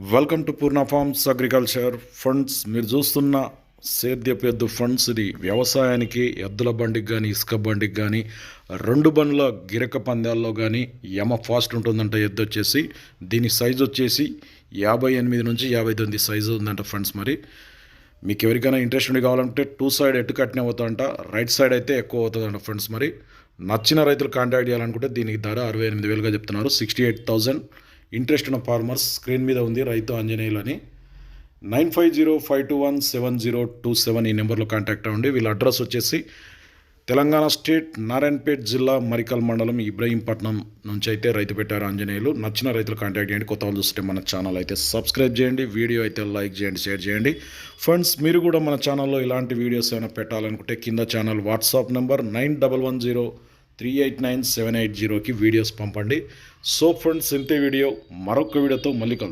Welcome to Purna farms agriculture funds మీరు చూస్తున్న సేద్యపు ఎద్దు ఫండ్స్ ఇది. వ్యవసాయానికి ఎద్దుల బండికి కానీ ఇసుక బండికి కానీ రెండు బండ్ల గిరక పందాల్లో కానీ యమ ఫాస్ట్ ఉంటుందంట ఎద్దు వచ్చేసి. దీని సైజు వచ్చేసి యాభై ఎనిమిది నుంచి యాభై తొమ్మిది సైజు ఉందంట ఫ్రెండ్స్ మరి. మీకు ఎవరికైనా ఇంట్రెస్ట్ ఉండి కావాలంటే టూ సైడ్ ఎటు కట్టిన అవుతుందంట రైట్ సైడ్ అయితే ఎక్కువ అవుతుందంట ఫ్రెండ్స్ మరి. నచ్చిన రైతులు కాంటాక్ట్ చేయాలనుకుంటే దీనికి ధర అరవై ఎనిమిది వేలుగా చెప్తున్నారు. సిక్స్టీ ఎయిట్ థౌజండ్ ఇంట్రెస్ట్ ఉన్న ఫార్మర్స్ స్క్రీన్ మీద ఉంది రైతు ఆంజనేయులు అని. Nine five zero five two one seven zero two seven ఈ నెంబర్లో కాంటాక్ట్ అవ్వండి. వీళ్ళ అడ్రస్ వచ్చేసి తెలంగాణ స్టేట్ నారాయణపేట్ జిల్లా మరికల్ మండలం ఇబ్రహీంపట్నం నుంచి అయితే రైతు పెట్టారు ఆంజనేయులు. నచ్చిన రైతులు కాంటాక్ట్ చేయండి. కొత్త వాళ్ళు చూస్తే మన ఛానల్ అయితే సబ్స్క్రైబ్ చేయండి. వీడియో అయితే లైక్ చేయండి షేర్ చేయండి. ఫ్రెండ్స్ మీరు కూడా మన ఛానల్లో ఇలాంటి వీడియోస్ ఏమైనా పెట్టాలనుకుంటే కింద channel WhatsApp number nine double one zero three eight nine seven eight జీరోకి వీడియోస్ పంపండి. సో ఫ్రెండ్స్ ఇంతే వీడియో. మరొక వీడియోతో మళ్ళీ కలుద్దాం.